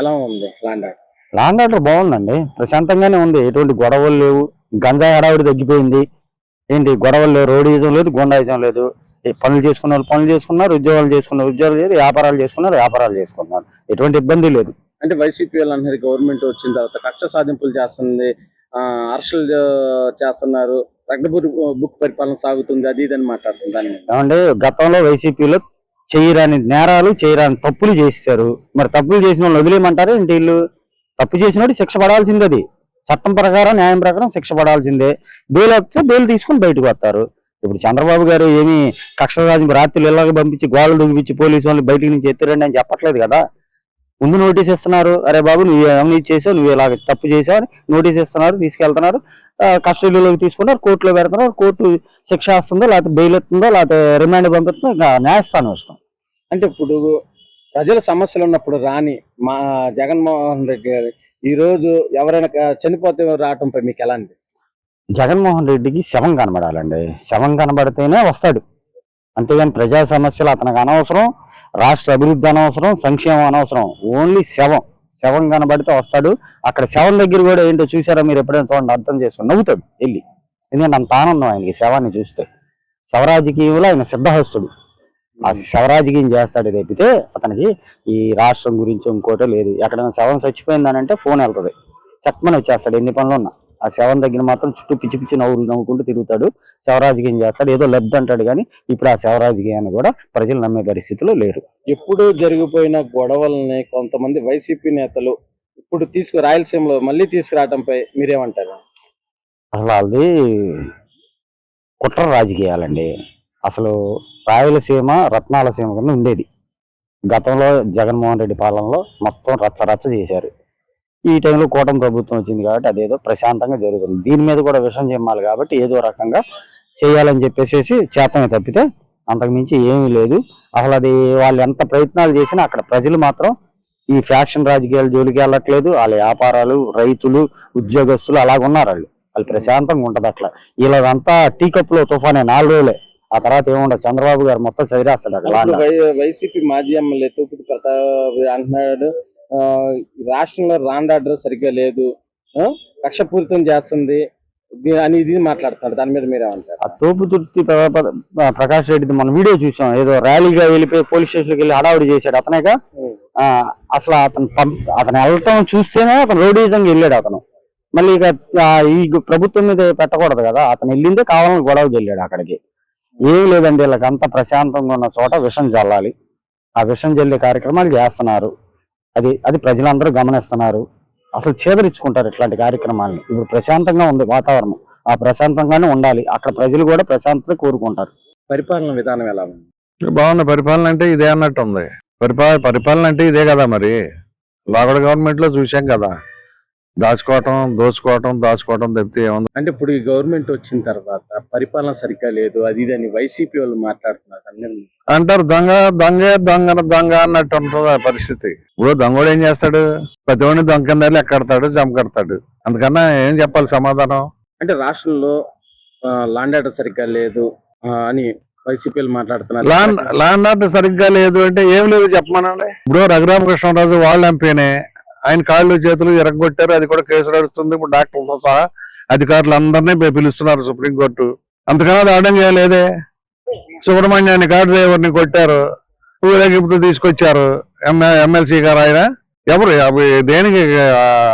ఎలా ఉంది land order land order బాగుందండి. ప్రశాంతంగానే ఉంది. ఎటువంటి గొడవలు లేవు. గంజాయి హడావిడి తగ్గిపోయింది. ఏంటి గొడవలు లేవు. రోడీజం లేదు గుండాయిజం లేదు. ఈ పనులు చేసుకున్న వాళ్ళు పనులు చేసుకున్నారు ఉద్యోగాలు చేసుకున్నారు ఉద్యోగాలు చేసి వ్యాపారాలు చేసుకున్నారు వ్యాపారాలు చేసుకున్నారు ఎటువంటి ఇబ్బంది లేదు. అంటే వైసీపీ వాళ్ళు అంటున్నారు గవర్నమెంట్ వచ్చిన తర్వాత కక్ష సాధింపులు చేస్తుంది అరెస్టులు చేస్తున్నారు. రక్తపూర్ బుక్ పరిపాలన సాగుతుంది అది ఇది అని మాట్లాడుతుంది గతంలో వైసీపీలో చేయరాని నేరాలు చేయరాని తప్పులు చేశారు. మరి తప్పులు చేసిన వాళ్ళు వదిలేయమంటారు ఏంటి వీళ్ళు? తప్పు చేసినోడు శిక్ష పడాల్సిందే అది. చట్టం ప్రకారం న్యాయం ప్రకారం శిక్ష పడాల్సిందే. బెయిల్ వస్తే బెయిల్ తీసుకుని బయటకు వస్తారు. ఇప్పుడు చంద్రబాబు గారు ఏమి కక్షరాజు రాత్రులు ఇళ్ళకి పంపించి గోడలు దుగిపించి పోలీసు వాళ్ళు బయటికి నుంచి ఎత్తిరండి అని చెప్పట్లేదు కదా. ముందు నోటీస్ ఇస్తున్నారు. అరే బాబు నువ్వు అవినీతి చేసావు నువ్వు ఇలా తప్పు చేసావు నోటీస్ ఇస్తున్నారు తీసుకెళ్తున్నారు. కస్టడీలోకి తీసుకున్నారు కోర్టులో పెడుతున్నారు. కోర్టు శిక్ష వస్తుందో లేకపోతే బెయిల్ ఎత్తుందో లేకపోతే రిమాండ్ పంపిస్తుందో ఇంకా న్యాయస్థానం ఇష్టం అంటే ఇప్పుడు ప్రజల సమస్యలు ఉన్నప్పుడు రాని మా జగన్మోహన్ రెడ్డి గారు ఈరోజు ఎవరైనా చనిపోతే రావటంపై మీకు ఎలా అనిపిస్తుంది? జగన్మోహన్ రెడ్డికి శవం కనబడాలండి. శవం కనబడితేనే వస్తాడు. అంతేగాని ప్రజా సమస్యలు అతనికి అనవసరం రాష్ట్ర అభివృద్ధి అనవసరం సంక్షేమం అనవసరం. ఓన్లీ శవం. శవం కనబడితే వస్తాడు. అక్కడ శవం దగ్గర కూడా ఏంటో చూసారా మీరు ఎప్పుడైనా చూడండి అర్థం చేసుకుని నవ్వుతాడు వెళ్ళి. ఎందుకంటే అంత ఆనందం ఆయనకి శవాన్ని చూస్తే. శవరాజకీయంలో ఆయన సిద్ధహస్తుడు. ఆ శవరాజకీయం చేస్తాడు తప్పితే అతనికి ఈ రాష్ట్రం గురించి ఇంకోటో లేదు. ఎక్కడైనా శవం చచ్చిపోయిందనంటే ఫోన్ వెళ్తుంది. చక్కమని వచ్చేస్తాడు ఎన్ని పనులు ఉన్నా. ఆ శవం దగ్గర మాత్రం చుట్టూ పిచ్చి పిచ్చి నవ్వులు నవ్వుకుంటూ తిరుగుతాడు. శవరాజకీయం చేస్తాడు. ఏదో లబ్ధి అంటాడు కానీ ఇప్పుడు ఆ శవరాజకీయాన్ని కూడా ప్రజలు నమ్మే పరిస్థితిలో లేరు. ఎప్పుడు జరిగిపోయిన గొడవల్ని కొంతమంది వైసీపీ నేతలు ఇప్పుడు తీసుకు రాయలసీమలో మళ్ళీ తీసుకురావటంపై మీరేమంటారు? అసలు వాళ్ళది కుట్ర రాజకీయాలండి. అసలు రాయలసీమ రత్నాలసీమ కింద ఉండేది. గతంలో జగన్మోహన్ రెడ్డి పాలనలో మొత్తం రచ్చ రచ్చ చేశారు. ఈ టైంలో కూటమి ప్రభుత్వం వచ్చింది కాబట్టి అదేదో ప్రశాంతంగా జరుగుతుంది. దీని మీద కూడా విషయం చెప్పాలి కాబట్టి ఏదో రకంగా చేయాలని చెప్పేసి చేతమే తప్పితే అంతకుమించి ఏమీ లేదు. అసలు అది వాళ్ళు ఎంత ప్రయత్నాలు చేసినా అక్కడ ప్రజలు మాత్రం ఈ ఫ్యాక్షన్ రాజకీయాలు జోలికి వెళ్ళట్లేదు. వాళ్ళ వ్యాపారాలు రైతులు ఉద్యోగస్తులు అలాగున్నారు వాళ్ళు. వాళ్ళు ప్రశాంతంగా ఉంటుంది అట్లా. వీళ్ళదంతా టీకప్లో తుఫానే నాలుగు రోజులే. ఆ తర్వాత ఏముండదు చంద్రబాబు గారు మొత్తం చదివేస్తాడు అక్కడ. వైసీపీ మాజీ ఎమ్మెల్యే తూపిటి ప్రతాప్ అంటున్నాడు రాష్ట్రంలో రాండ్ ఆర్డర్ సరిగ్గా లేదు కక్షపూరితం చేస్తుంది అని ఇది మాట్లాడుతున్నారు దాని మీద మీరేమంటారు ఆ తోపుతుర్తి ప్ర- ప్ర- ప్రకాష్ రెడ్డిది మన వీడియో చూసాం ఏదో ర్యాలీగా వెళ్ళిపోయి పోలీస్ స్టేషన్కి వెళ్ళి హడావుడి చేశాడు అతనేగా. ఆ, అసలు అతను అతను వెళ్ళటం చూస్తేనే అతను రోడీజంగా వెళ్ళాడు అతను. మళ్ళీ ఇక ఈ ప్రభుత్వం మీద పెట్టకూడదు కదా అతను వెళ్ళిందే కావాలని గొడవకి వెళ్ళాడు అక్కడికి. ఏం లేదండి వీళ్ళకి అంత ప్రశాంతంగా ఉన్న చోట విషం చల్లాలి ఆ విషం చల్లే కార్యక్రమాలు చేస్తున్నారు. అది అది ప్రజలందరూ గమనిస్తున్నారు. అసలు చేదరించుకుంటారు ఇట్లాంటి కార్యక్రమాలని. ఇప్పుడు ప్రశాంతంగా ఉంది వాతావరణం. ఆ ప్రశాంతంగానే ఉండాలి. అక్కడ ప్రజలు కూడా ప్రశాంతత కోరుకుంటారు. పరిపాలన విధానం ఎలా ఉంది? బాగుంది. పరిపాలన అంటే ఇదే అన్నట్టు ఉంది పరిపాలన పరిపాలన అంటే ఇదే కదా మరి. లోకల్ గవర్నమెంట్లో చూసాం కదా. దాచుకోవటం దోచుకోవటం దాచుకోవటం తప్పితే ఏముంది? అంటే ఇప్పుడు ఈ గవర్నమెంట్ వచ్చిన తర్వాత పరిపాలన సరిగ్గా లేదు అది ఇది అని వైసీపీ వాళ్ళు మాట్లాడుతున్నారు అంటారు దొంగ దొంగ దొంగ దొంగ అన్నట్టు ఉంటుంది ఆ పరిస్థితి. ఇప్పుడు దొంగడు ఏం చేస్తాడు? ప్రతి ఒడిని దొంగ కింద ఎక్కడతాడు జమకడతాడు అందుకన్నా ఏం చెప్పాలి సమాధానం? అంటే రాష్ట్రంలో లాండ్ ఆర్డర్ సరిగ్గా లేదు అని వైసీపీలు మాట్లాడుతున్నారు. ల్యాండ్ ల్యాండ్ ఆర్డర్ సరిగ్గా లేదు అంటే ఏం లేదు చెప్పమనండి. ఇప్పుడు రఘురామకృష్ణరాజు వాళ్ళ ఎంపీనే ఆయన కాళ్ళు చేతులు ఎరగొట్టారు అది కూడా కేసు నడుస్తుంది. ఇప్పుడు డాక్టర్లతో సహా అధికారులు అందరినీ పి- పిలుస్తున్నారు సుప్రీంకోర్టు అంతకన్నా దాడం చేయలేదే. సుబ్రహ్మణ్యాన్ని కార్ డ్రైవర్ని కొట్టారు. ఊరేగింపు తీసుకొచ్చారు. ఎమ్మె- ఎమ్మెల్సీ గారు ఆయన. ఎవరు? అవి దేనికి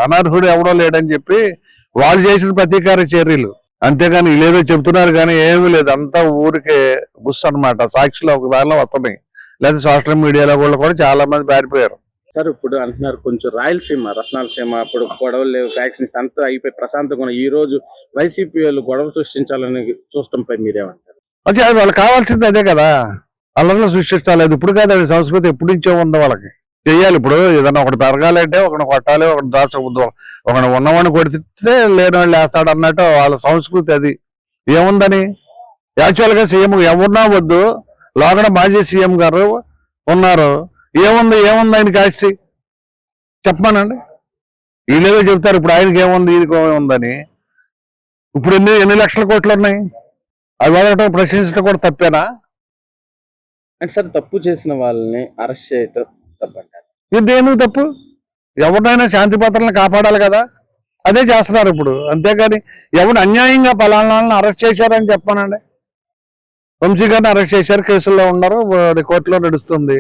అనర్హుడు ఎవడో లేడని చెప్పి వాళ్ళు చేసిన ప్రతీకార చర్యలు. అంతేగాని లేదో చెప్తున్నారు కానీ ఏమీ లేదు. అంతా ఊరికే బుస్ అన్నమాట. సాక్షిలో ఒక దానిలో వస్తున్నాయి లేదా సోషల్ మీడియాలో కూడా కూడా చాలా మంది పారిపోయారు. సార్ ఇప్పుడు అంటున్నారు కొంచెం రాయలసీమ రత్నాలసీమ అప్పుడు గొడవలు లేవు వ్యాక్సిన్ అంతా అయిపోయి ప్రశాంతంగా ఉన్న ఈ రోజు వైసీపీ వాళ్ళు గొడవ సృష్టించాలని చూస్తాంపై మీరేమంటారు? అంటే అది వాళ్ళకి కావాల్సింది అదే కదా. వాళ్ళని సృష్టించాలి ఇప్పుడు కాదు అది సంస్కృతి ఎప్పటి నుంచో ఉంది వాళ్ళకి. చెయ్యాలి ఇప్పుడు. ఏదైనా ఒకటి పెరగాలంటే ఒకటి కొట్టాలి ఒకటి దాచ ఒకటి ఉన్నవాడిని కొడితే లేని వాళ్ళు వేస్తాడు అన్నట్టు వాళ్ళ సంస్కృతి అది. ఏముందని? యాక్చువల్గా సీఎం ఎవరున్నా వద్దు. లోకడ మాజీ సీఎం గారు ఉన్నారు. ఏముంది ఏముంది ఆయన కాస్టి చెప్పమానండి. వీళ్ళేదో చెప్తారు ఇప్పుడు ఆయనకి ఏముంది ఈయనకి ఏముందని. ఇప్పుడు ఎన్ని ఎన్ని లక్షల కోట్లు ఉన్నాయి? అవి అడగటం ప్రశ్నించడం కూడా తప్పేనా? అంటే సార్ తప్పు చేసిన వాళ్ళని అరెస్ట్ చేయటం తప్పంటారు. ఇది తప్పు? ఎవరినైనా శాంతి భద్రతలను కాపాడాలి కదా? అదే చేస్తున్నారు ఇప్పుడు. అంతేగాని ఎవడు అన్యాయంగా పలానాలను అరెస్ట్ చేశారని చెప్పానండి. వంశీ గారిని అరెస్ట్ చేశారు కేసుల్లో ఉన్నారు కోర్టులో నడుస్తుంది.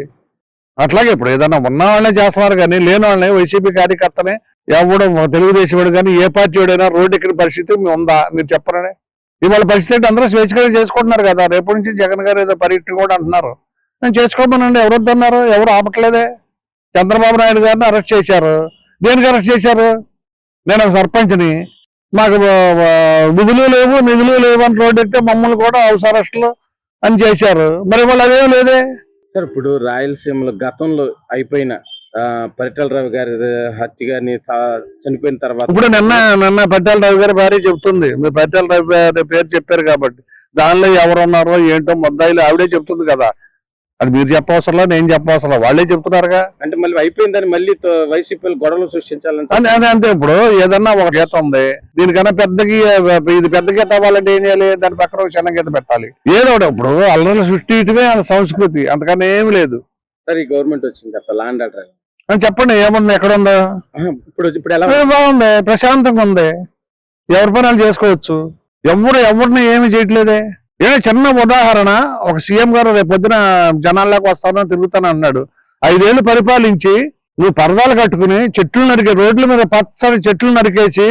అట్లాగే ఇప్పుడు ఏదైనా ఉన్న వాళ్ళనే చేస్తున్నారు కానీ లేని వాళ్ళని వైసీపీ కార్యకర్తనే ఎవడు తెలుగుదేశం వాడు కానీ ఏ పార్టీ వాడైనా రోడ్డు ఎక్కిన పరిస్థితి ఉందా? మీరు చెప్పరనే ఇవాళ పరిస్థితి అంటే అందరూ స్వేచ్ఛగా చేసుకుంటున్నారు కదా. రేపటి నుంచి జగన్ గారు ఏదో పర్యటన కూడా అంటున్నారు. నేను చేసుకోమనండి. ఎవరు వద్దన్నారు ఎవరు ఆపట్లేదే? చంద్రబాబు నాయుడు గారిని అరెస్ట్ చేశారు. దేనికి అరెస్ట్ చేశారు? నేను ఒక సర్పంచ్ని. మాకు విధులు లేవు నిధులు లేవు అని రోడ్డు ఎక్కితే మమ్మల్ని కూడా హౌస్ అరెస్టులు అని చేశారు. మరి వాళ్ళు అదేం లేదే? సార్ ఇప్పుడు రాయలసీమలో గతంలో అయిపోయిన ఆ, పరిటాల రవి గారి హత్య గారిని తా- చనిపోయిన తర్వాత ఇప్పుడు నిన్న నిన్న పరిటాల రవి గారి భార్య చెప్తుంది. మీరు పరిటాల రవి గారి పేరు చెప్పారు కాబట్టి. దానిలో ఎవరున్నారో ఏంటో ముద్దాయిలు ఆవిడే చెప్తుంది కదా. అది మీరు చెప్పవసరంలా నేను చెప్పవసరం వాళ్ళే చెప్తున్నారుగా అంటే మళ్ళీ అయిపోయిందని మళ్ళీ వైసీపీ గొడవలు సృష్టించాలంటే? అదే అంతే ఇప్పుడు. ఏదన్నా ఒక గీత ఉంది. దీనికన్నా పెద్దకి ఇది పెద్ద గీత అవ్వాలంటే ఏం చేయాలి? దాని పక్కన ఒక చిన్న గీత పెట్టాలి. ఏదో ఇప్పుడు. అల్లరి సృష్టించడమే సంస్కృతి. అంతకన్నా ఏమి లేదు. సార్ గవర్నమెంట్ వచ్చింది కదా లాండ్ ఆర్డర్ అని చెప్పండి ఏముంది? ఎక్కడ ఉందో ఇప్పుడు ఇప్పుడు ఎలా బాగుంది. ప్రశాంతంగా ఉంది. ఎవరి పనులు చేసుకోవచ్చు? ఎవరు ఎవరిని ఏమి చేయట్లేదే? ఏ చిన్న ఉదాహరణ ఒక సీఎం గారు రేపు పొద్దున జనాల్లోకి వస్తాను తిరుగుతాను అన్నాడు. ఐదేళ్ళు పరిపాలించి నువ్వు పరదాలు కట్టుకుని చెట్లు నరికే రోడ్ల మీద పచ్చని చెట్లు నరికేసి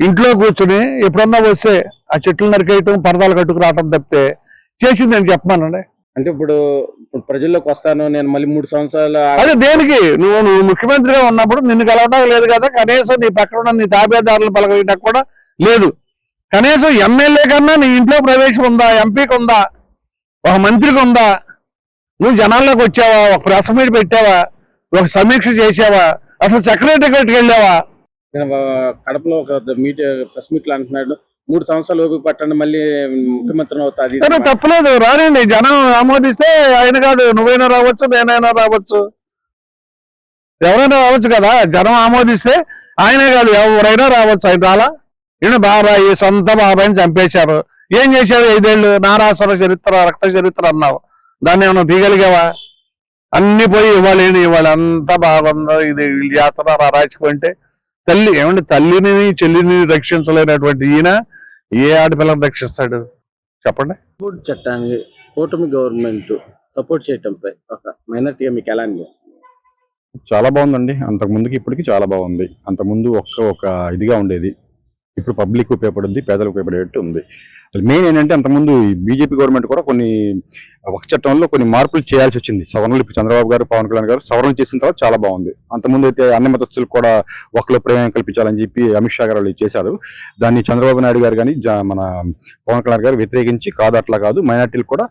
ఇంట్లో కూర్చుని ఎప్పుడన్నా వస్తే ఆ చెట్లు నరికేయటం పరదాలు కట్టుకు రావటం తప్పితే చేసింది నేను చెప్పమానండి. అంటే ఇప్పుడు ఇప్పుడు ప్రజల్లోకి వస్తాను నేను మళ్ళీ మూడు సంవత్సరాలు అదే దేనికి? నువ్వు నువ్వు ముఖ్యమంత్రిగా ఉన్నప్పుడు నిన్ను కలవడం లేదు కదా కనీసం నీ పక్కన ఉన్న నీ తాబేదారులు పలకడానికి కూడా లేదు. కనీసం ఎమ్మెల్యే కన్నా నీ ఇంట్లో ప్రవేశం ఉందా? ఎంపీకి ఉందా? ఒక మంత్రికి ఉందా? నువ్వు జనాల్లోకి వచ్చావా? ఒక ప్రెస్ మీట్ పెట్టావా? ఒక సమీక్ష చేసావా అసలు సెక్రటరీకి వెళ్ళావా? కడపలో ఒక మీట్ ప్రెస్ మీట్లో అంటున్నాడు. మూడు సంవత్సరాలు ఓపిక పట్టండి మళ్ళీ ముఖ్యమంత్రి అవుతుంది తప్పలేదు. రానండి జనం ఆమోదిస్తే ఆయన కాదు నువ్వైనా రావచ్చు నేనైనా రావచ్చు. ఎవరైనా రావచ్చు కదా? జనం ఆమోదిస్తే ఆయనే కాదు ఎవరైనా రావచ్చు. ఆయన రాలా? ఈయన బాబాయి సొంత బాబాయిని చంపేశారు. ఏం చేశారు ఐదేళ్ళు? నారాసుర చరిత్ర రక్త చరిత్ర అన్నావు. దాన్ని ఏమైనా తీయగలిగావా అన్ని పోయి ఇవ్వాలి. ఇవాళ అంతా బాగుందో. ఇది అరాచకం అంటే తల్లి ఏమంటే తల్లిని చెల్లిని రక్షించలేనటువంటి ఈయన ఏ ఆడపిల్లని రక్షిస్తాడు? చెప్పండి. ఫుడ్ చట్టాన్ని కూటమి గవర్నమెంట్ సపోర్ట్ చేయటంపై ఒక మైనార్టీగా మీకు ఎలా అనిపిస్తుంది? చాలా బాగుందండి. అంతకు ముందుకి ఇప్పటికి చాలా బాగుంది. అంతకుముందు ఒక్క ఒక ఇదిగా ఉండేది. ఇప్పుడు పబ్లిక్ ఉపయోగపడింది పేదలకు ఉపయోగపడేట్టు ఉంది. మెయిన్ ఏంటంటే అంతకుముందు బీజేపీ గవర్నమెంట్ కూడా కొన్ని ఒక చట్టంలో కొన్ని మార్పులు చేయాల్సి వచ్చింది. సవరణలు ఇప్పుడు చంద్రబాబు గారు పవన్ కళ్యాణ్ గారు సవరణ చేసిన తర్వాత చాలా బాగుంది. అంతకుముందు అయితే అన్ని మతస్థులకు కూడా ఒకళ్ళు ప్రయాణం కల్పించాలని చెప్పి అమిత్ షా గారు వాళ్ళు చేశారు. దాన్ని చంద్రబాబు నాయుడు గారు కానీ మన పవన్ కళ్యాణ్ గారు వ్యతిరేకించి కాదు అట్లా కాదు మైనార్టీలు కూడా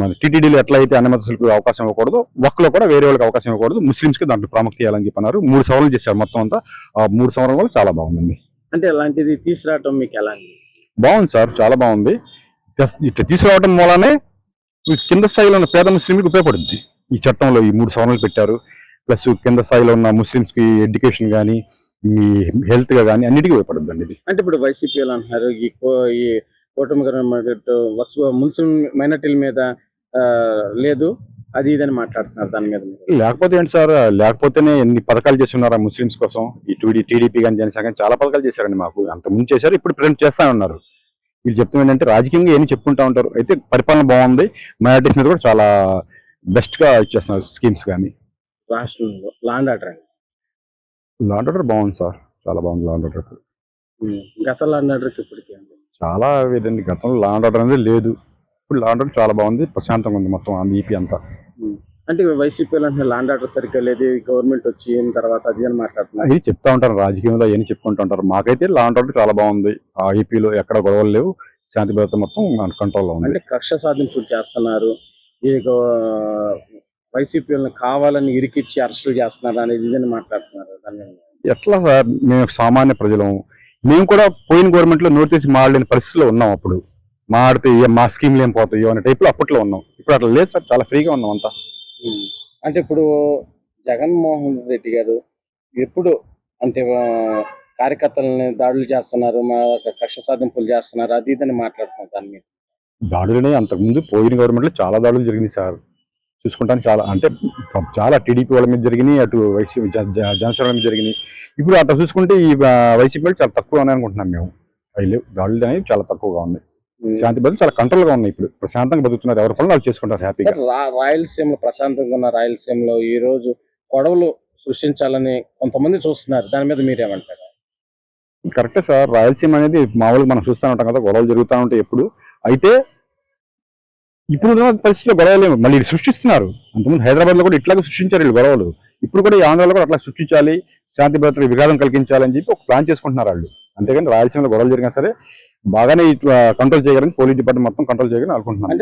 మన టీటీడీలు ఎట్లా అయితే అన్ని మతస్థులకు అవకాశం ఇవ్వకూడదు ఒక్కలో కూడా వేరే వాళ్ళకి అవకాశం ఇవ్వకూడదు ముస్లింస్కి దాంట్లో ప్రాముఖ్యత ఇవ్వాలని చెప్పన్నారు మూడు సవరణలు చేశారు మొత్తం అంతా. ఆ మూడు సవరణ కూడా చాలా బాగుందండి అంటే అలాంటిది తీసుకురావటం మీకు ఎలా? బాగుంది సార్ చాలా బాగుంది. ఇట్లా తీసుకురావడం మూలనే కింద స్థాయిలో ఉన్న పేద ముస్లింకి ఉపయోగపడుద్ది. ఈ చట్టంలో ఈ మూడు సవరణలు పెట్టారు. ప్లస్ కింద స్థాయిలో ఉన్న ముస్లింస్కి ఎడ్యుకేషన్ కానీ ఈ హెల్త్గా కానీ అన్నిటికీ ఉపయోగపడుద్ది అండి ఇది. అంటే ఇప్పుడు వైసీపీ వాళ్ళు అంటున్నారు ఈ ఈ కూటమి ముస్లిం మైనార్టీల మీద లేదు. అది ఇదని మాట్లాడుతున్నారు దాని మీద. లేకపోతే ఏంటి సార్ లేకపోతేనే ఎన్ని పథకాలు చేస్తున్నారు ఆ ముస్లింస్ కోసం ఈ టీడీ టీడీపీ కానీ జనసేన కానీ చాలా పథకాలు చేశారండి మాకు అంత ముందు చేశారు ఇప్పుడు ప్రజెంట్ చేస్తా ఉన్నారు వీళ్ళు చెప్తున్న ఏంటంటే రాజకీయంగా ఏమి చెప్పుకుంటా ఉంటారు అయితే పరిపాలన బాగుంది మైనార్టీస్ మీద కూడా చాలా బెస్ట్గా ఇచ్చేస్తున్నారు స్కీమ్స్ కానీ రాష్ట్రంలో లాండ్ ఆర్డర్ అని. లాండ్ ఆర్డర్ బాగుంది సార్ చాలా బాగుంది లాండ్ ఆర్డర్. గత లాండ్ ఆర్డర్కి ఇప్పటికీ అండి. చాలా ఇదండి గతంలో లాండ్ ఆర్డర్ అనేది లేదు ఇప్పుడు లాండ్ ఆర్డర్ చాలా బాగుంది ప్రశాంతంగా ఉంది మొత్తం ఈపీ అంతా. అంటే వైసీపీ వాళ్ళు అంటున్నారు లాండ్ ఆర్డర్ సరిగ్గా లేదు గవర్నమెంట్ వచ్చిన తర్వాత అది అని మాట్లాడుతున్నారు. అది చెప్తా ఉంటారు రాజకీయంలో ఏం చెప్పుకుంటూ ఉంటారు. మాకైతే లాండ్ ఆర్డర్ చాలా బాగుంది. ఆ ఈపీలో ఎక్కడ గొడవలు లేవు. శాంతి భద్రత మొత్తం కంట్రోల్లో ఉంది. అంటే కక్ష సాధింపులు చేస్తున్నారు. ఈ వైసీపీ కావాలని ఇరికిచ్చి అరెస్టులు చేస్తున్నారు అనేది ఇదని మాట్లాడుతున్నారు. ఎట్లా సార్? మేము సామాన్య ప్రజలం. మేము కూడా పోయిన గవర్నమెంట్లో నోటీస్ మాడలేని పరిస్థితిలో ఉన్నాం అప్పుడు. మాడితే ఏ- మా స్కీమ్లు ఏం పోతాయో అనే టైప్లో అప్పట్లో ఉన్నాం. ఇప్పుడు అట్లా లేదు సార్ చాలా ఫ్రీగా ఉన్నాం అంతా. అంటే ఇప్పుడు జగన్మోహన్ రెడ్డి గారు ఎప్పుడు అంటే కార్యకర్తలని దాడులు చేస్తున్నారు మా కక్ష సాధింపులు చేస్తున్నారు అది ఇదని మాట్లాడుతున్నారు దాని మీద. దాడులనే అంతకుముందు పోయిన గవర్నమెంట్లో చాలా దాడులు జరిగింది సార్. చూసుకుంటానికి చాలా అంటే చాలా టీడీపీ వాళ్ళ మీద జరిగినాయి అటు వైసీపీ జనసేన మీద జరిగినాయి. ఇప్పుడు అట్లా చూసుకుంటే ఈ వైసీపీ వాళ్ళు చాలా తక్కువ ఉన్నాయి అనుకుంటున్నాం మేము. అవి లేవు దాడులు అనేవి చాలా తక్కువగా ఉన్నాయి. శాంతి భద్రతలు చాలా కంట్రోల్గా ఉన్నాయి ఇప్పుడు. ప్రశాంతంగా బతుకుతున్నారు. ఎవరి పనులు వాళ్ళు చేసుకుంటారు హ్యాపీగా. రాయలసీమలో ప్రశాంతంగా ఉన్న రాయలసీమలో ఈ రోజు గొడవలు సృష్టించాలని కొంతమంది చూస్తున్నారు. దాని మీద మీరేమంటారు? కరెక్టే సార్. రాయలసీమ అనేది మామూలుగా మనం చూస్తూ ఉంటాం కదా. గొడవలు జరుగుతూ ఉంటాయి ఎప్పుడు. అయితే ఇప్పుడు పరిస్థితిలో గొడవలు. మళ్ళీ సృష్టిస్తున్నారు. అంతకుముందు హైదరాబాద్లో కూడా ఇట్లాగే సృష్టించారు వీళ్ళు గొడవలు. ఇప్పుడు కూడా ఈ ఆంధ్రాలో కూడా అట్లా సృష్టించాలి. శాంతి భద్రతలు విఘాతం కలిగించాలి అని చెప్పి ఒక ప్లాన్ చేసుకుంటున్నారు వాళ్ళు. అంతేగాని రాయలసీమలో గొడవలు జరిగినా సరే బాగానే కంట్రోల్ చేయగలని పోలీస్ డిపార్ట్మెంట్ మొత్తం కంట్రోల్ చేయగలని అనుకుంటున్నాను